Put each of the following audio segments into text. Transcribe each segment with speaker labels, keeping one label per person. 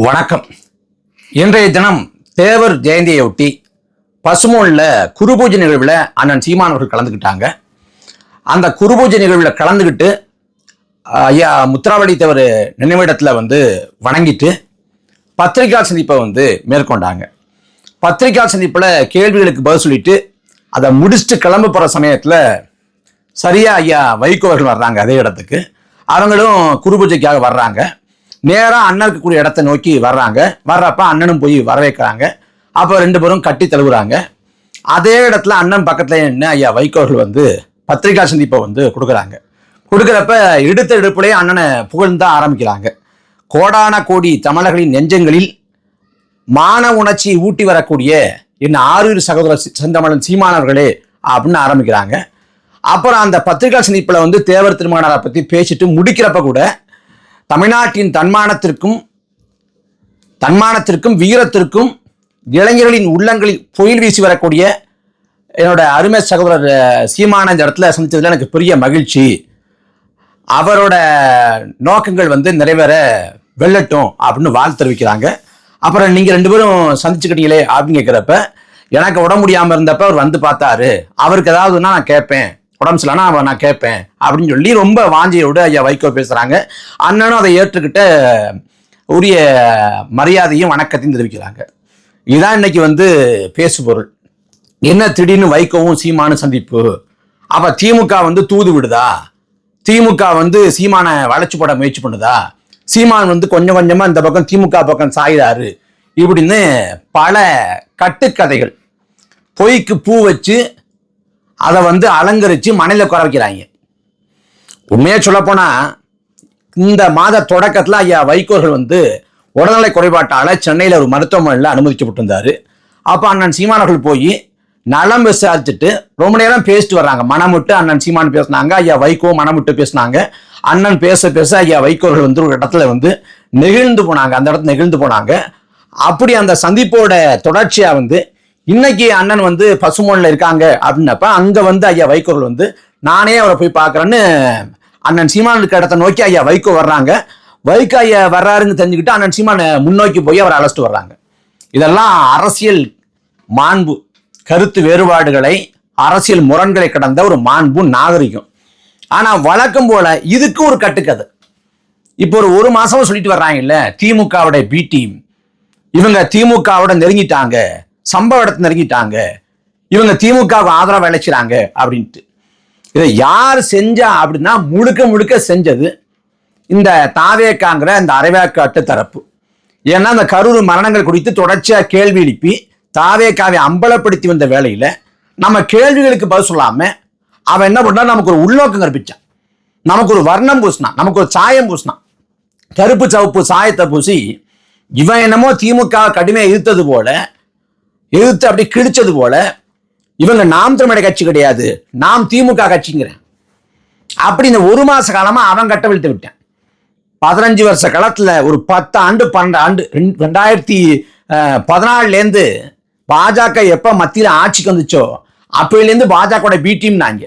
Speaker 1: வணக்கம். இன்றைய தினம் தேவர் ஜெயந்தியையொட்டி பசுமோனில் குருபூஜை நிகழ்வில் அண்ணன் சீமான் அவர்கள் கலந்துக்கிட்டாங்க அந்த குருபூஜை நிகழ்வில் கலந்துக்கிட்டு ஐயா முத்திராவளி தேவர் நினைவிடத்தில் வந்து வணங்கிட்டு பத்திரிகா சந்திப்பை வந்து மேற்கொண்டாங்க. பத்திரிகா சந்திப்பில் கேள்விகளுக்கு பதில் சொல்லிட்டு அதை முடிச்சுட்டு கிளம்ப போகிற சமயத்தில் சரியா ஐயா வைகோ அவர்கள் வர்றாங்க அதே இடத்துக்கு. அவங்களும் குருபூஜைக்காக வர்றாங்க. நேராக அண்ணன் இருக்கக்கூடிய இடத்த நோக்கி வர்றாங்க. வர்றப்ப அண்ணனும் போய் வரவேற்கிறாங்க. அப்போ ரெண்டு பேரும் கட்டி தழுவுறாங்க. அதே இடத்துல அண்ணன் பக்கத்தில் என்ன ஐயா வைகோர்கள் வந்து பத்திரிகா சந்திப்பை வந்து கொடுக்குறாங்க. கொடுக்குறப்ப எடுத்த எடுப்புலேயே அண்ணனை புகழ்ந்து ஆரம்பிக்கிறாங்க. கோடான கோடி தமிழர்களின் நெஞ்சங்களில் மான உணர்ச்சி ஊட்டி வரக்கூடிய என் ஆறு சகோதர சி- செந்தமிழன் சீமானவர்களே அப்படின்னு ஆரம்பிக்கிறாங்க. அப்புறம் அந்த பத்திரிகா சந்திப்பில் வந்து தேவர் திருமகனாரை பற்றி பேசிட்டு முடிக்கிறப்ப கூட தமிழ்நாட்டின் தன்மானத்திற்கும் தன்மானத்திற்கும் வீரத்திற்கும் இளைஞர்களின் உள்ளங்களில் புயல் வீசி வரக்கூடிய என்னோட அருமை சகோதரர் சீமான இந்த இடத்துல சந்தித்ததில் எனக்கு பெரிய மகிழ்ச்சி. அவரோட நோக்கங்கள் வந்து நிறைவேற வெல்லட்டும் அப்படின்னு வாழ்த்து தெரிவிக்கிறாங்க. அப்புறம் நீங்கள் ரெண்டு பேரும் சந்திச்சுக்கிட்டீங்களே அப்படின்னு கேட்குறப்ப எனக்கு உடம்பு முடியாமல் இருந்தப்ப அவர் வந்து பார்த்தாரு. அவருக்கு ஏதாவதுன்னா நான் கேட்பேன். உடம்பு சரியில்லைனா அவ நான் கேட்பேன் அப்படின்னு சொல்லி ரொம்ப வாஞ்சியோடு ஐயா வைகோ பேசுகிறாங்க அண்ணனும் அதை ஏற்றுக்கிட்ட உரிய மரியாதையும் வணக்கத்தையும் தெரிவிக்கிறாங்க. இதுதான் இன்னைக்கு வந்து பேசுபொருள். என்ன திடீர்னு வைகோவும் சீமானு சந்திப்பு? அப்ப திமுக வந்து தூது விடுதா? திமுக வந்து சீமானை வளைச்சு போட முயற்சி பண்ணுதா? சீமான் வந்து கொஞ்சம் கொஞ்சமா இந்த பக்கம் திமுக பக்கம் சாயிறாரு இப்படின்னு பல கட்டுக்கதைகள். பொய்க்கு பூ வச்சு அதை வந்து அலங்கரித்து மனையில் குறைக்கிறாங்க வைக்கிறாங்க. உண்மையா சொல்லப்போனா இந்த மாத தொடக்கத்தில் ஐயா வைகோர்கள் வந்து உடல்நலை குறைபாட்டால் சென்னையில் ஒரு மருத்துவமனையில் அனுமதிக்கப்பட்டிருந்தார். அப்போ அண்ணன் சீமானவர்கள் போய் நலம் விசாரிச்சுட்டு ரொம்ப நேரம் பேசிட்டு வர்றாங்க. மனமுட்டு அண்ணன் சீமான் பேசினாங்க ஐயா வைகோ மனமுட்டு பேசினாங்க. அண்ணன் பேச பேச ஐயா வைகோர்கள் வந்து ஒரு இடத்துல வந்து நெகிழ்ந்து போனாங்க. அந்த இடத்துல நெகிழ்ந்து போனாங்க. அப்படி அந்த சந்திப்போட தொடர்ச்சியாக வந்து இன்னைக்கு அண்ணன் வந்து பசுமோன்ல இருக்காங்க அப்படின்னப்ப அங்க வந்து ஐயா வைகோர்கள் வந்து நானே அவரை போய் பார்க்குறேன்னு அண்ணன் சீமான் இடத்த நோக்கி ஐயா வைகோ வர்றாங்க. வைகோ ஐயா வர்றாருன்னு தெரிஞ்சுக்கிட்டு அண்ணன் சீமானை முன்னோக்கி போய் அவரை அழைச்சிட்டு வர்றாங்க. இதெல்லாம் அரசியல் மாண்பு கருத்து வேறுபாடுகளை அரசியல் முரண்களை கடந்த ஒரு மாண்பு நாகரிகம். ஆனா வழக்கம் போல இதுக்கு ஒரு கட்டுக்கதை. இப்போ ஒரு ஒரு மாசமும் சொல்லிட்டு வர்றாங்கல்ல திமுகவோட பி டீம் இவங்க திமுகவோட நெருங்கிட்டாங்க. சம்பவ இடத்து நெருங்கிட்டாங்க. இவங்க திமுகவுக்கு ஆதரவு அழைச்சிறாங்க அப்படின்ட்டு. இதை யார் செஞ்சா அப்படின்னா முழுக்க முழுக்க செஞ்சது இந்த தாவேக்காங்கிற இந்த அரைவேக்காட்டு தரப்பு ஏன்னா அந்த கரூர் மரணங்கள் குறித்து தொடர்ச்சியாக கேள்வி எழுப்பி தாவேக்காவை அம்பலப்படுத்தி வந்த வேலையில் நம்ம கேள்விகளுக்கு பதில் சொல்லாம அவன் என்ன பண்ணா நமக்கு ஒரு உள்நோக்கம் கற்பிச்சான். நமக்கு ஒரு வர்ணம் பூசினான். நமக்கு ஒரு சாயம் பூசினான். கருப்பு சவப்பு சாயத்தை பூசி இவன் என்னமோ திமுக கடுமையாக இருத்தது போல எதிர்த்து அப்படி கிழிச்சது போல இவங்க நாம் தமிழக கட்சி கிடையாது நாம் திமுக கட்சிங்கிறேன். அப்படி இந்த ஒரு மாச காலமா அவன் கட்டவிழ்த்து விட்டேன். பதினஞ்சு வருஷ காலத்துல ஒரு பத்து ஆண்டு பன்னெண்டு ஆண்டு ரெண்டாயிரத்தி பதினாலுலேருந்து பாஜக எப்ப மத்தியில ஆட்சிக்கு வந்துச்சோ அப்பையிலேருந்து பாஜகவோட பி டீம் நாங்க.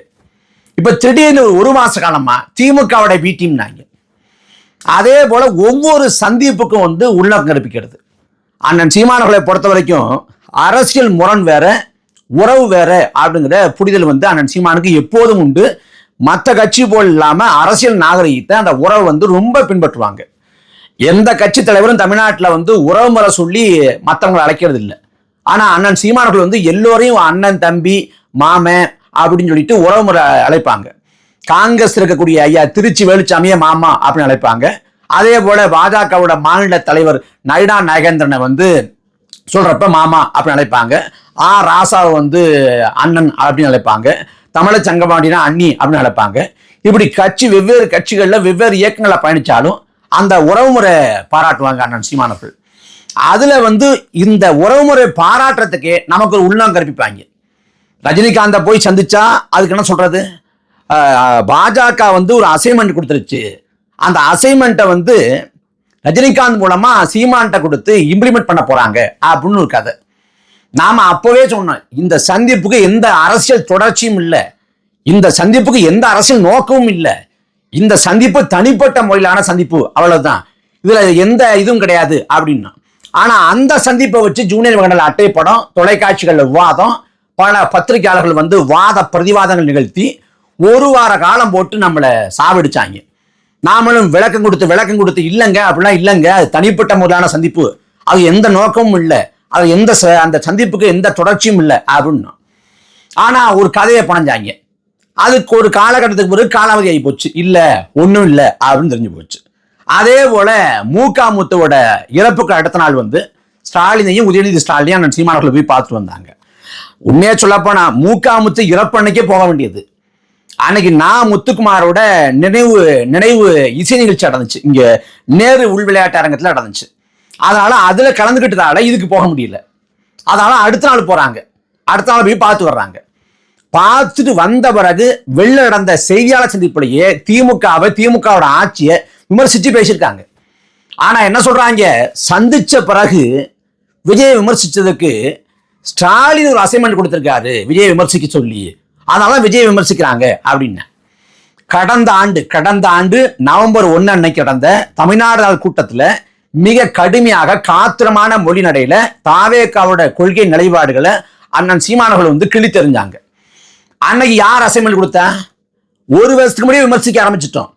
Speaker 1: இப்ப திடீர்னு ஒரு ஒரு மாச காலமா திமுகவோட பி டீம் நாங்க. அதே போல ஒவ்வொரு சந்திப்புக்கும் வந்து உள்ளம் கற்பிக்கிறது. அண்ணன் சீமானவர்களை பொறுத்த வரைக்கும் அரசியல் முரண் வேற உறவு வேற அப்படிங்கிற புரிதல் வந்து அண்ணன் சீமானுக்கு எப்போதும் உண்டு. மற்ற கட்சி போல் இல்லாமல் அரசியல் நாகரிகத்தை அந்த உறவு வந்து ரொம்ப பின்பற்றுவாங்க. எந்த கட்சி தலைவரும் தமிழ்நாட்டில் வந்து உறவு முறை சொல்லி மற்றவங்களை அழைக்கிறது இல்லை. ஆனால் அண்ணன் சீமானவர்கள் வந்து எல்லோரையும் அண்ணன் தம்பி மாமன் அப்படின்னு சொல்லிட்டு உறவு முறை அழைப்பாங்க. காங்கிரஸ் இருக்கக்கூடிய ஐயா திருச்சி வேலுச்சாமியை மாமா அப்படின்னு அழைப்பாங்க. அதே போல பாஜகவோட மாநில தலைவர் நயினா நாகேந்திரனை வந்து சொல்கிறப்ப மாமா அப்படின்னு அழைப்பாங்க. ஆ ராசாவை வந்து அண்ணன் அப்படின்னு அழைப்பாங்க. தமிழ சங்கமாண்டினா அண்ணி அப்படின்னு அழைப்பாங்க. இப்படி கட்சி வெவ்வேறு கட்சிகளில் வெவ்வேறு இயக்கங்களை பயணித்தாலும் அந்த உறவுமுறை பாராட்டுவாங்க அண்ணன் சீமானவர்கள் அதில் வந்து இந்த உறவுமுறை பாராட்டுறதுக்கு நமக்கு ஒரு உள்ளம் கற்பிப்பாங்க. ரஜினிகாந்தை போய் சந்திச்சா அதுக்கு என்ன சொல்கிறது பாஜக வந்து ஒரு அசைன்மெண்ட் கொடுத்துருச்சு. அந்த அசைன்மெண்ட்டை வந்து ரஜினிகாந்த் மூலமா சீமான்ட்ட கொடுத்து இம்ப்ளிமெண்ட் பண்ண போறாங்க அப்படின்னு ஒரு கதை. நாம அப்பவே சொன்னோம் இந்த சந்திப்புக்கு எந்த அரசியல் தொடர்ச்சியும் இல்லை. இந்த சந்திப்புக்கு எந்த அரசியல் நோக்கமும் இல்லை. இந்த சந்திப்பு தனிப்பட்ட முறையிலான சந்திப்பு அவ்வளவுதான். இதுல எந்த இதுவும் கிடையாது அப்படின்னா. ஆனா அந்த சந்திப்பை வச்சு ஜூனியர் மகனில் அட்டை படம் தொலைக்காட்சிகள் விவாதம் பல பத்திரிகையாளர்கள் வந்து வாத பிரதிவாதங்கள் நிகழ்த்தி ஒரு வார காலம் போட்டு நம்மளை சாவடிச்சாங்க. நாமளும் விளக்கம் கொடுத்து விளக்கம் கொடுத்து இல்லைங்க அப்படிலாம் இல்லைங்க. அது தனிப்பட்ட முறையான சந்திப்பு. அது எந்த நோக்கமும் இல்லை. அது எந்த ச- அந்த சந்திப்புக்கு எந்த தொடர்ச்சியும் இல்லை அப்படின்னா. ஆனால் ஒரு கதையை பணஞ்சாங்க. அதுக்கு ஒரு காலகட்டத்துக்கு பிறகு காலாவதி ஆகி போச்சு. இல்லை ஒன்றும் இல்லை அப்படின்னு தெரிஞ்சு போச்சு. அதே போல மூகா முத்துவோட இறப்புக்கு அடுத்த நாள் வந்து ஸ்டாலினையும் உதயநிதி ஸ்டாலினையும் அந்த சீமானவர்களை போய் பார்த்துட்டு வந்தாங்க. உண்மையாக சொல்லப்போனா மூக்காமுத்து இறப்பு அன்னைக்கே போக வேண்டியது. அன்னைக்கு நான் முத்துக்குமாரோட நினைவு நினைவு இசை நிகழ்ச்சி நடந்துச்சு. இங்க நேரு உள் விளையாட்டு அரங்கத்துல நடந்துச்சு. அதனால அதுல கலந்துக்கிட்டதால இதுக்கு போக முடியல. அதனால அடுத்த நாள் போறாங்க. அடுத்த நாள் போய் பார்த்து வர்றாங்க. பார்த்துட்டு வந்த பிறகு வெளில நடந்த செய்தியாளர் சந்திப்புலயே திமுகவை திமுகவோட ஆட்சியை விமர்சிச்சு பேசியிருக்காங்க. ஆனா என்ன சொல்றாங்க? சந்திச்ச பிறகு விஜய் விமர்சிச்சதுக்கு ஸ்டாலின் ஒரு அசைன்மெண்ட் கொடுத்திருக்காரு. விஜய் விமர்சிக்க சொல்லி. அதனால விஜய் விமர்சிக்கிறாங்க அப்படின்னு. கடந்த ஆண்டு கடந்த ஆண்டு நவம்பர் ஒன்று அன்னைக்கு நடந்த தமிழ்நாடு நாள் கூட்டத்தில் மிக கடுமையாக காத்திரமான மொழி நடையில தாவேக்காவோட கொள்கை நிலைப்பாடுகளை அண்ணன் சீமானவர்கள் வந்து கிழித்தெறிஞ்சாங்க. அன்னைக்கு யார் அசைன்மெண்ட் கொடுத்தா? ஒரு வருஷத்துக்கு முன்னாடியே விமர்சிக்க ஆரம்பிச்சிட்டோம்.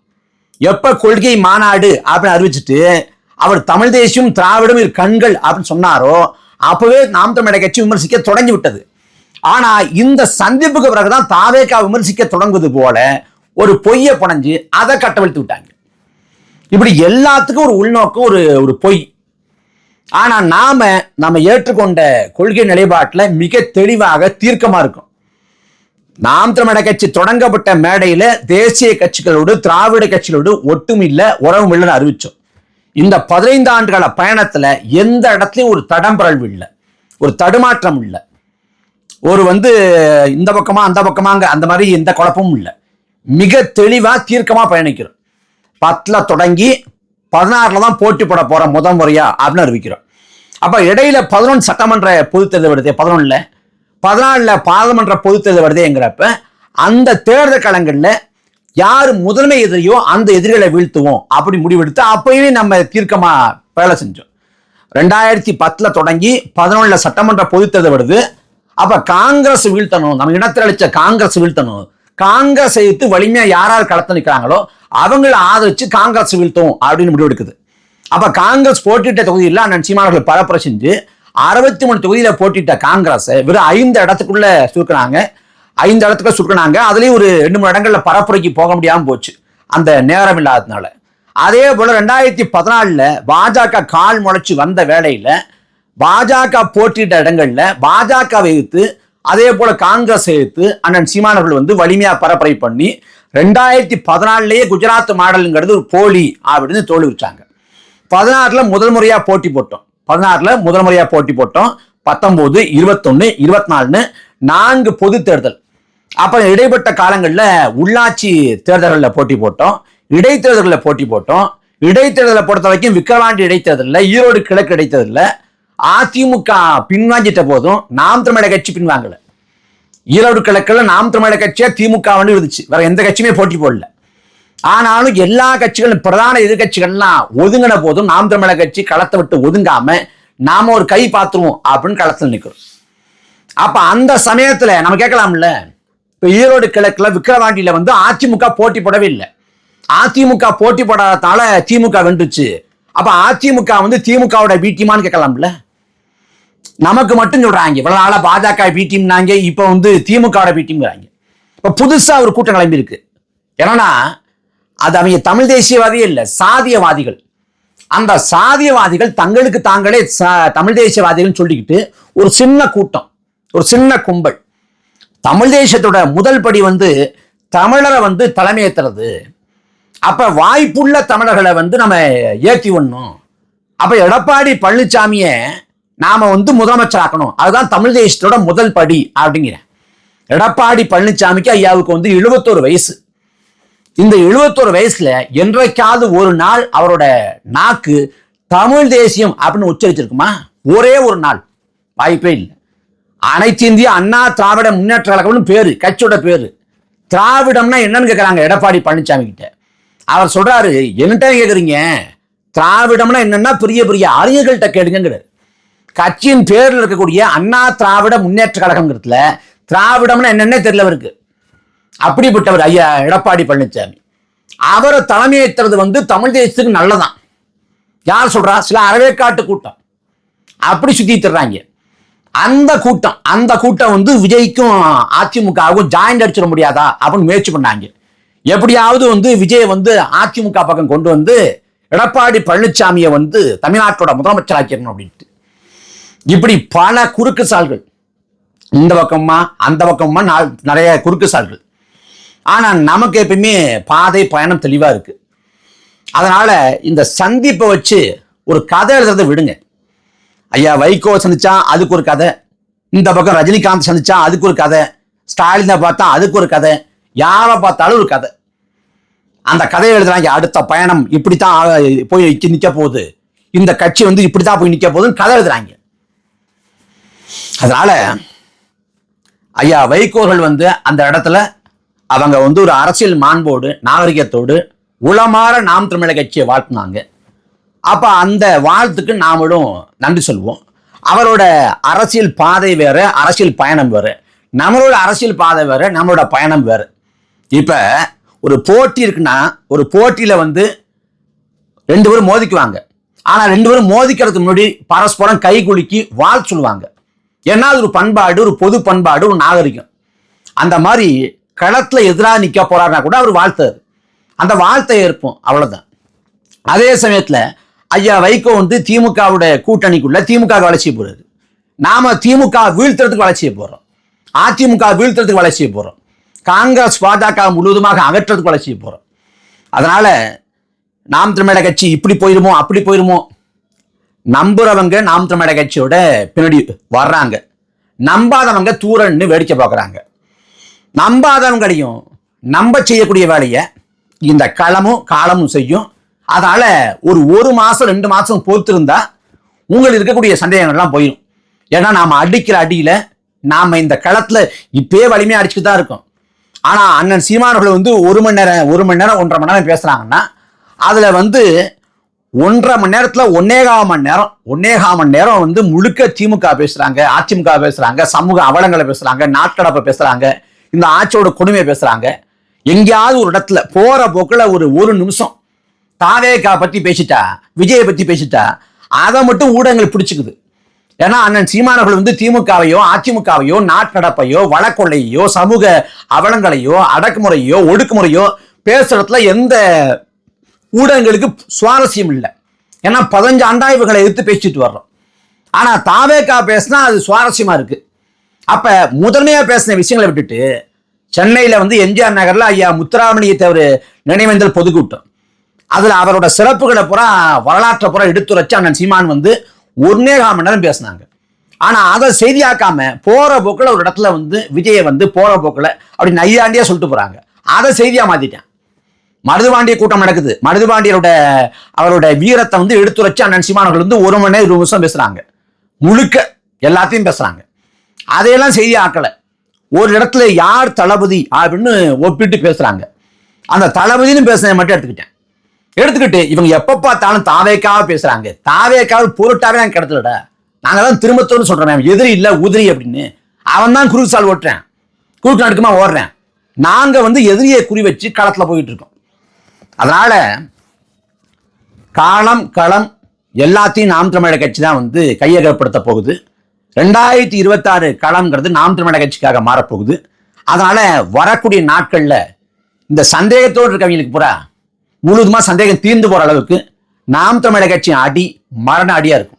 Speaker 1: எப்ப கொள்கை மாநாடு அப்படின்னு அறிவிச்சிட்டு அவர் தமிழ் தேசியம் திராவிடம் இரு கண்கள் அப்படின்னு சொன்னாரோ அப்பவே நாம் தமிழக கட்சி விமர்சிக்க தொடங்கி விட்டது. ஆனா இந்த சந்திப்புக்கு பிறகுதான் தாவேக்கா விமர்சிக்க தொடங்குவது போல ஒரு பொய்யை புனைஞ்சு அதை கட்டவிழ்த்து விட்டாங்க. இப்படி எல்லாத்துக்கும் ஒரு உள்நோக்கம் ஒரு ஒரு பொய். ஆனா நாம நம்ம ஏற்றுக்கொண்ட கொள்கை நிலைப்பாட்டில் மிக தெளிவாக தீர்க்கமா இருக்கும். நாம் தமிழக கட்சி தொடங்கப்பட்ட மேடையில தேசிய கட்சிகளோடு திராவிட கட்சிகளோடு ஒட்டும் உறவும் இல்லைன்னு அறிவிச்சோம். இந்த பதினைந்து ஆண்டுகால பயணத்துல எந்த இடத்துலயும் ஒரு தடம்பரல் இல்லை ஒரு தடுமாற்றம் இல்லை. ஒரு வந்து இந்த பக்கமா அந்த பக்கமாங்க அந்த மாதிரி எந்த குழப்பமும் இல்லை. மிக தெளிவா தீர்க்கமா பயணிக்கிறோம். பத்துல தொடங்கி பதினாறுல தான் போட்டி போட போகிற முதல் முறையா அப்படின்னு அறிவிக்கிறோம். அப்ப இடையில பதினொன்று சட்டமன்ற பொதுத் தேர்தல் வருது பதினொன்னுல. பதினாலுல பாராளுமன்ற பொதுத் தேர்தல் வருதேங்கிறப்ப அந்த தேர்தல் களங்கள்ல யார் முதன்மை எதிரியோ அந்த எதிரிகளை வீழ்த்துவோம் அப்படி முடிவெடுத்து அப்பயுமே நம்ம தீர்க்கமா வேலை செஞ்சோம். ரெண்டாயிரத்தி பத்துல தொடங்கி பதினொன்னுல சட்டமன்ற பொதுத் தேர்தல் வருது அப்ப காங்கிரஸ் வீழ்த்தணும். நம்ம இனத்தில் அழிச்ச காங்கிரஸ் வீழ்த்தணும். காங்கிரஸ் எதிர்த்து வலிமையா யார் யார் களத்தில் நிற்கிறாங்களோ அவங்கள ஆதரிச்சு காங்கிரஸ் வீழ்த்தும் அப்படின்னு முடிவெடுக்குது அப்ப காங்கிரஸ் போட்டியிட்ட தொகுதியில் அண்ணன் சீமானவர்கள் பரப்புரை செஞ்சு அறுபத்தி மூணு தொகுதியில போட்டிட்ட காங்கிரஸ் வெறும் ஐந்து இடத்துக்குள்ள சுருக்குனாங்க. ஐந்து இடத்துக்குள்ள சுருக்குனாங்க. அதுலயும் ஒரு ரெண்டு மூணு இடங்கள்ல பரப்புரைக்கு போக முடியாம போச்சு. அந்த நேரம் இல்லாததுனால. அதே போல ரெண்டாயிரத்தி பதினாலுல பாஜக கால் முளைச்சு வந்த வேலையில் பாஜக போட்டியிட்ட இடங்கள்ல பாஜகவை எதிர்த்து அதே போல காங்கிரஸ் எதிர்த்து அண்ணன் சீமானவர்கள் வந்து வலிமையா பரப்புரை பண்ணி ரெண்டாயிரத்தி பதினாலுலயே குஜராத் மாடலுங்கிறது ஒரு போலி அப்படின்னு தோல்வி வச்சாங்க பதினாறுல முதல் முறையா போட்டி போட்டோம். பதினாறுல முதல் முறையா போட்டி போட்டோம். பத்தொன்பது இருபத்தொன்னு இருபத்தி நாலுன்னு நான்கு பொது தேர்தல். அப்புறம் இடைப்பட்ட காலங்களில் உள்ளாட்சி தேர்தல்களில் போட்டி போட்டோம். இடைத்தேர்தலில் போட்டி போட்டோம். இடைத்தேர்தலை பொறுத்த வரைக்கும் விக்கிரவாண்டி இடைத்தேர்தலில் ஈரோடு கிழக்கு இடைத்தேர்தலில் அதிமுக பின்வாங்கிட்ட போதும் நாம் தமிழக கட்சி பின்வாங்கல. ஈரோடு கிழக்கில் நாம் தமிழக கட்சியா திமுக வந்து இருந்துச்சு. வேற எந்த கட்சியுமே போட்டி போடல. ஆனாலும் எல்லா கட்சிகளும் பிரதான எதிர்கட்சிகள்லாம் ஒதுங்கின போதும் நாம் தமிழக கட்சி களத்தை விட்டு ஒதுங்காம நாம ஒரு கை பார்த்துருவோம் அப்படின்னு களத்தில் நிற்கிறோம் அப்ப அந்த சமயத்துல நம்ம கேட்கலாம்ல? இப்ப ஈரோடு கிழக்குல விக்கிரவாண்டியில வந்து அதிமுக போட்டி போடவே இல்லை அதிமுக போட்டி போடாததால திமுக வென்றுச்சு. அப்ப அதிமுக வந்து திமுகவோட வீட்டியமான்னு கேட்கலாம்ல? நமக்கு மட்டும் சொல்றாங்க. இவ்வளவு நாளா பாஜக பி டீம்னாங்க இப்ப வந்து திமுகவோட பி டீம்ங்கிறாங்க இப்ப புதுசா ஒரு கூட்டம் கிளம்பி இருக்கு என்னன்னா அது அவங்க தமிழ் தேசியவாதியே இல்லை சாதியவாதிகள். அந்த சாதியவாதிகள் தங்களுக்கு தாங்களே ச- தமிழ் தேசியவாதிகள் சொல்லிக்கிட்டு ஒரு சின்ன கூட்டம் ஒரு சின்ன கும்பல். தமிழ் தேசியத்தோட முதல் படி வந்து தமிழரை வந்து தலைமையேற்றுறது அப்ப வாய்ப்புள்ள தமிழர்களை வந்து நம்ம ஏற்றி விடணும். அப்ப எடப்பாடி பழனிசாமியை நாம வந்து முதலமைச்சராக்கணும். அதுதான் தமிழ் தேசத்தோட முதல் படி அப்படிங்கிறேன். எடப்பாடி பழனிசாமிக்கு ஐயாவுக்கு வந்து எழுபத்தோரு வயசு. இந்த எழுபத்தோரு வயசுல என்றைக்காவது ஒரு நாள் அவரோட நாக்கு தமிழ் தேசியம் அப்படின்னு உச்சரிச்சிருக்குமா? ஒரே ஒரு நாள். வாய்ப்பே இல்லை. அனைத்து இந்திய அண்ணா திராவிட முன்னேற்ற கழகம்னு பேரு கட்சியோட பேரு. திராவிடம்னா என்னன்னு கேட்குறாங்க எடப்பாடி பழனிசாமி கிட்ட அவர் சொல்றாரு என்கிட்ட கேட்குறீங்க திராவிடம்னா என்னன்னா பெரிய பெரிய அறிஞர்கள்ட்ட கேளுங்கிறார் கட்சியின் பேரில் இருக்கக்கூடிய அண்ணா திராவிட முன்னேற்ற கழகங்கிறதுல திராவிடம்னு என்னன்னே தெரியல அவருக்கு. அப்படிப்பட்டவர் ஐயா எடப்பாடி பழனிசாமி அவரை தலைமையேற்றுறது வந்து தமிழ் தேசத்துக்கு நல்லதான். யார் சொல்றா? சில அறவேக்காட்டு கூட்டம். அப்படி சுற்றி தர்றாங்க அந்த கூட்டம் அந்த கூட்டம் வந்து விஜய்க்கும் அதிமுகவுக்கும் ஜாயிண்ட் அடிச்சிட முடியாதா? அப்படின்னு முயற்சி பண்ணாங்க. எப்படியாவது வந்து விஜய் வந்து அதிமுக பக்கம் கொண்டு வந்து எடப்பாடி பழனிசாமியை வந்து தமிழ்நாட்டோட முதலமைச்சர் ஆக்கிடணும் அப்படின்ட்டு. இப்படி பல குறுக்கு சால்கள். இந்த பக்கமா அந்த பக்கமா நிறைய குறுக்கு சால்கள். ஆனா நமக்கு எப்பயுமே பாதை பயணம் தெளிவா இருக்கு. அதனால இந்த சந்திப்பை வச்சு ஒரு கதை எழுதுறதை விடுங்க. ஐயா வைகோ சந்திச்சா அதுக்கு ஒரு கதை. இந்த பக்கம் ரஜினிகாந்த் சந்திச்சா அதுக்கு ஒரு கதை. ஸ்டாலினை பார்த்தா அதுக்கு ஒரு கதை. யாரை பார்த்தாலும் ஒரு கதை. அந்த கதையை எழுதுறாங்க அடுத்த பயணம் இப்படித்தான் போய் நிற்க போகுது. இந்த கட்சி வந்து இப்படித்தான் போய் நிற்க போகுதுன்னு கதை எழுதுறாங்க. அதனால ஐயா வைகோர்கள் வந்து அந்த இடத்துல அவங்க வந்து ஒரு அரசியல் மாண்போடு நாகரிகத்தோடு உளமாற நாம் தமிழர் கட்சியை வாழ்த்தினாங்க. அப்போ அந்த வாழ்த்துக்கு நாமளும் நன்றி சொல்வோம் அவரோட அரசியல் பாதை வேறு அரசியல் பயணம் வேறு. நம்மளோட அரசியல் பாதை வேறு நம்மளோட பயணம் வேறு. இப்போ ஒரு போட்டி இருக்குன்னா ஒரு போட்டியில் வந்து ரெண்டு பேரும் மோதிக்குவாங்க. ஆனால் ரெண்டு பேரும் மோதிக்கிறதுக்கு முன்னாடி பரஸ்பரம் கை குலுக்கி வாழ் சொல்லுவாங்க. ஏன்னா அது ஒரு பண்பாடு ஒரு பொது பண்பாடு ஒரு நாகரிகம்? அந்த மாதிரி களத்தில் எதிராக நிற்க போறாருனா கூட அவர் வாழ்த்தார் அந்த வாழ்த்தை ஏற்போம் அவ்வளோதான் அதே சமயத்தில் ஐயா வைகோ வந்து திமுகவுடைய கூட்டணிக்குள்ள திமுக வளர்ச்சி செய்ய போறாரு. நாம திமுக வீழ்த்துறதுக்கு வளர்ச்சியை போகிறோம் அதிமுக வீழ்த்துறதுக்கு வளர்ச்சியை போகிறோம் காங்கிரஸ் பாஜக முழுவதுமாக அகற்றுறதுக்கு வளர்ச்சியை போகிறோம் அதனால் நாம் தமிழக கட்சி இப்படி போயிருமோ அப்படி போயிருமோ நம்புறவங்க நாம் தமிழக கட்சியோட பின்னாடி வர்றாங்க. நம்பாதவங்க தூரன்னு வேடிக்கை பார்க்குறாங்க. நம்பாதவங்களையும் நம்ப செய்யக்கூடிய வேலையை இந்த களமும் காலமும் செய்யும். அதனால் ஒரு ஒரு மாதம் ரெண்டு மாதம் பொறுத்திருந்தா உங்களுக்கு இருக்கக்கூடிய சந்தேகங்கள்லாம் போயிடும் ஏன்னா நாம் அடிக்கிற அடியில் நாம் இந்த களத்தில் இப்பயே வலிமையாக அடிச்சுட்டு தான் இருக்கோம். ஆனால் அண்ணன் சீமானவர்கள் வந்து ஒரு மணி நேரம் ஒரு மணி நேரம் ஒன்றரை மணி நேரம் பேசுகிறாங்கன்னா அதில் வந்து ஒன்றரை மணி நேரத்துல ஒன்னேகா மணி நேரம் ஒன்னேகா மணி நேரம் வந்து முழுக்க திமுக பேசுறாங்க அதிமுக பேசுறாங்க சமூக அவலங்களை பேசுறாங்க நாட்கடப்பை பேசுறாங்க இந்த ஆட்சியோட கொடுமையை பேசுறாங்க. எங்கேயாவது ஒரு இடத்துல போற போக்கில் ஒரு ஒரு நிமிஷம் தாவேகா பத்தி பேசிட்டா விஜயை பத்தி பேசிட்டா அதை மட்டும் ஊடகங்கள் பிடிச்சிக்குது. ஏன்னா அண்ணன் சீமானவர்கள் வந்து திமுகவையோ அதிமுகவையோ நாட்கடப்பையோ வழக்கொள்ளையோ சமூக அவலங்களையோ அடக்குமுறையோ ஒடுக்குமுறையோ பேசுறதுல எந்த ஊடகங்களுக்கு சுவாரஸ்யம் இல்லை. ஏன்னா பதினஞ்சு ஆண்டாய்வுகளை எதிர்த்து பேசிட்டு வர்றோம். ஆனால் தாவேக்கா பேசினா அது சுவாரஸ்யமாக இருக்குது அப்போ முதன்மையாக பேசின விஷயங்களை விட்டுட்டு சென்னையில் வந்து எம்ஜிஆர் நகரில் ஐயா முத்துராமலிங்க தேவர் நினைவேந்தல் பொதுக்கூட்டம். அதில் அவரோட சிறப்புகளை பூரா வரலாற்றை பூரா எடுத்துரைச்சு அண்ணன் சீமான் வந்து ஒன்னே கால் மணி நேரம் பேசினாங்க. ஆனால் அதை செய்தியாக்காம போகிற போக்கில் ஒரு இடத்துல வந்து விஜயை வந்து போகிற போக்கில் அப்படி நையாண்டியாக சொல்லிட்டு போகிறாங்க அதை செய்தியாக மாற்றிட்டேன் மருதுபாண்டிய கூட்டம் நடக்குது. மருதுபாண்டியரோட அவரோட வீரத்தை வந்து எடுத்துரைச்சு அண்ணன் சீமானவர்கள் வந்து ஒரு மணி நேரம் நிமிஷம் பேசுறாங்க. முழுக்க எல்லாத்தையும் பேசுறாங்க. அதையெல்லாம் செய்தி ஆக்கலை. ஒரு இடத்துல யார் தளபதி அப்படின்னு ஒப்பிட்டு பேசுறாங்க. அந்த தளபதினு பேசுனதை மட்டும் எடுத்துக்கிட்டேன். எடுத்துக்கிட்டு இவங்க எப்போ பார்த்தாலும் தாவேக்காக பேசுறாங்க. தாவேக்காக பொருட்டாவே நான் கிடத்துலடா நாங்கள் தான் திரும்பத்தோடு சொல்கிறேன் எதிரி இல்லை உதிரி அப்படின்னு. அவன் தான் குறுசால் ஓட்டுறேன். குறுக்கு நடுக்கமாக ஓடுறேன். நாங்கள் வந்து எதிரியை குறி வச்சு களத்தில் போயிட்டு இருக்கோம். அதனால் காலம் களம் எல்லாத்தையும் நாம் தமிழக கட்சி தான் வந்து கையகப்படுத்த போகுது. ரெண்டாயிரத்தி இருபத்தாறு களம்ங்கிறது நாம் தமிழக கட்சிக்காக மாறப்போகுது. அதனால் வரக்கூடிய நாட்களில் இந்த சந்தேகத்தோடு இருக்கவங்களுக்கு பூரா முழுதுமாக சந்தேகம் தீர்ந்து போகிற அளவுக்கு நாம் தமிழக கட்சி அடி மரண அடியாக இருக்கும்.